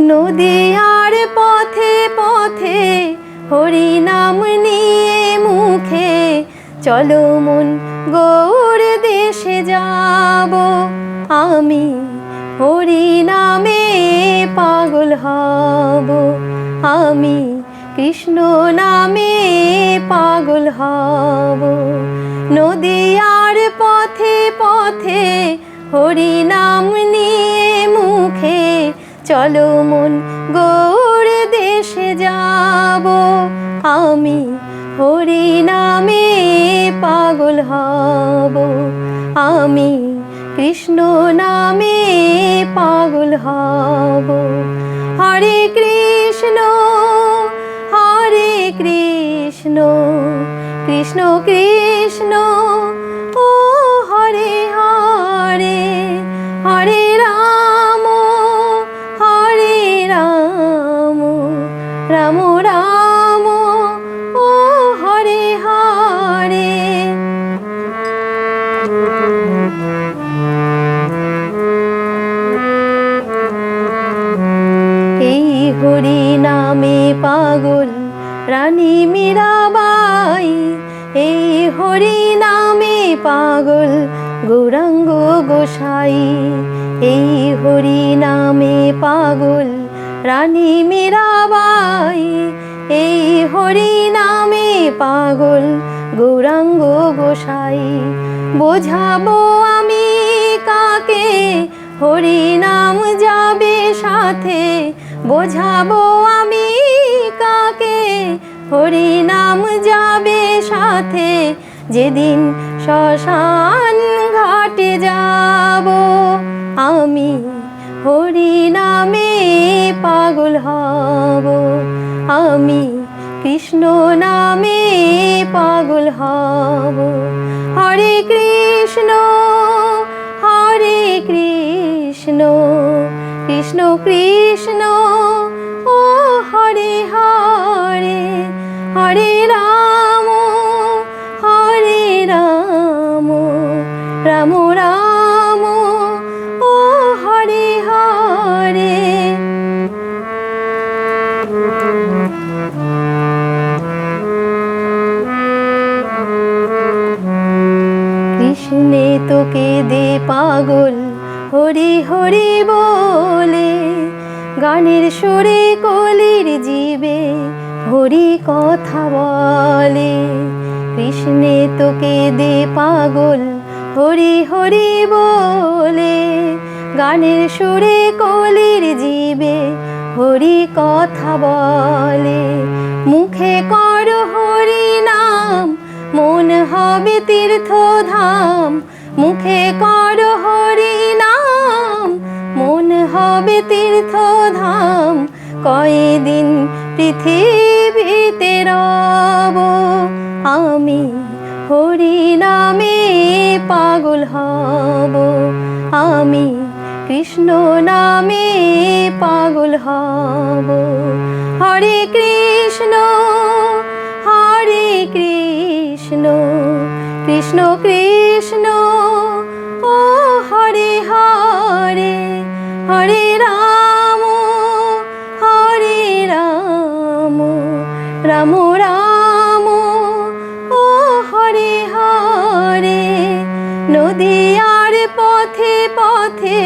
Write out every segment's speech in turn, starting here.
নদিয়ার পথে পথে হরি নাম নিয়ে মুখে, চলো মন গৌর দেশে যাব। আমি হরি নামে পাগল হব। আমি কৃষ্ণ নামে পাগল হব। নদিয়ার পথে পথে হরি মুখে চলো মন গৌর দেশে যাব। আমি হরি নামে পাগল হব। আমি কৃষ্ণ নামে পাগল হব। হরে কৃষ্ণ হরে কৃষ্ণ কৃষ্ণ কৃষ্ণ রাম রাম, ও হরে হরে। এই হরি নামে পাগল রানী মীরাবাই, এই হরি নামে পাগল গৌরাঙ্গ গোসাই, এই হরি নামে পাগল রানী মীরাবাই, এই হরি নামে পাগল গৌরাঙ্গ গোসাই। বোঝাবো আমি কাকে হরি নাম যাবে সাথে। বোঝাবো আমি কাকে হরি নাম যাবে সাথে। যেদিন শ্মশান ঘাটে যাব, আমি হরি নামে পাগল হব। আমি কৃষ্ণ নামে পাগল হব। হরে কৃষ্ণ হরে কৃষ্ণ কৃষ্ণ কৃষ্ণ, ও হরে হরে হরে রাম হরে রাম রাম কৃষ্ণে তোকে দে পাগল, হরি হরি বলে। গানের সুরে কলির জীবে হরি কথা বলে। কৃষ্ণে তোকে দে পাগল, হরি হরি বলে। গানের সুরে কলির জীবে হরি কথা বলে। মুখে কর হরি নাম, মন হবে তীর্থধাম। মুখে কর হরি নাম, মন হবে তীর্থ তীর্থধাম। কয়দিন পৃথিবীতে রব, আমি হরি নামে পাগল হব। আমি কৃষ্ণ নামে পাগল হব। হরে কৃষ্ণ হরে কৃষ্ণ কৃষ্ণ কৃষ্ণ, ও হরে হরে হরে রাম হরে রাম রাম রাম, ও হরে হরে। নদিয়ার পথে পথে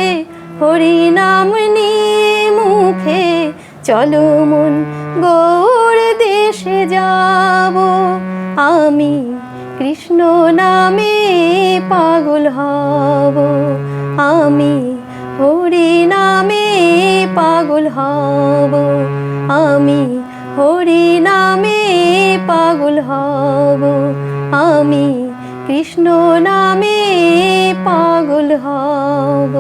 হরি নাম নিয়ে মুখে, চলো মন গৌর দেশে যাব। আমি কৃষ্ণ নামে পাগল হব। আমি হরি নামে পাগল হব। আমি হরি নামে পাগল হব। আমি কৃষ্ণ নামে পাগল হব।